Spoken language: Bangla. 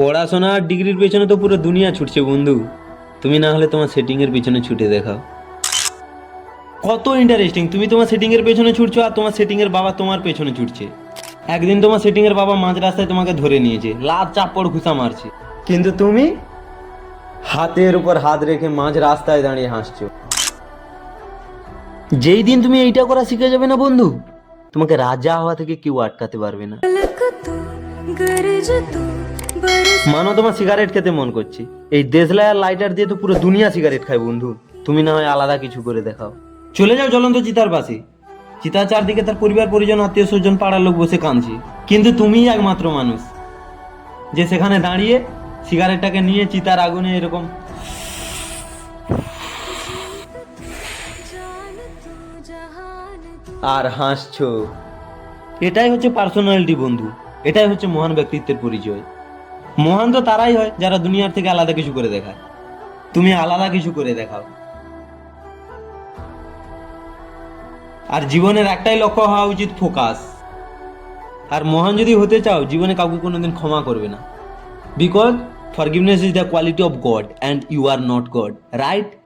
পড়াশোনা আর ডিগ্রির পেছনে তো পুরো দুনিয়া ছুটছে বন্ধু। তুমি না হলে তোমার সেটিংয়ের পিছনে ছুটে দেখাও। কত ইন্টারেস্টিং তুমি তোমার সেটিংয়ের পেছনে ছুটছো আর তোমার সেটিংয়ের বাবা তোমার পেছনে ছুটছে। একদিন তোমার সেটিংয়ের বাবা মাঝ রাস্তায় তোমাকে ধরে নিয়েছে লাভ চাপড় ঘুষা মারছে। কিন্তু তুমি হাতের উপর হাত রেখে মাঝ রাস্তায় দাঁড়িয়ে হাসছো। যেই দিন তুমি এইটা করা শিখে যাবে না বন্ধু, তোমাকে রাজা হওয়া থেকে কেউ আটকাতে পারবে না। মানো তোমার সিগারেট খেতে মন করছে। এই দেশলায়ার লাইটার দিয়ে তো পুরো দুনিয়া সিগারেট খায় বন্ধু। তুমি না হয় আলাদা কিছু করে দেখাও। চলে যাও জ্বলন্ত চিতার পাশে। চিতা চারদিকে তার পরিবার, পরিজন, আত্মীয় স্বজন, পাড়ার লোক বসে কাঁদছে। কিন্তু তুমিই একমাত্র মানুষ। যে সেখানে দাঁড়িয়ে সিগারেটটাকে নিয়ে চিতার আগুনে এরকম আর হাসছো। এটাই হচ্ছে পার্সোনালিটি বন্ধু। এটাই হচ্ছে মহান ব্যক্তিত্বের পরিচয়। মহান তো তারাই হয় যারা দুনিয়ার থেকে আলাদা কিছু করে দেখায়। তুমি আলাদা কিছু করে দেখাও। আর জীবনের একটাই লক্ষ্য হওয়া উচিত ফোকাস। আর মহান যদি হতে চাও, জীবনে কাউকে কোনোদিন ক্ষমা করবে না। Because forgiveness is the quality of God and you are not God right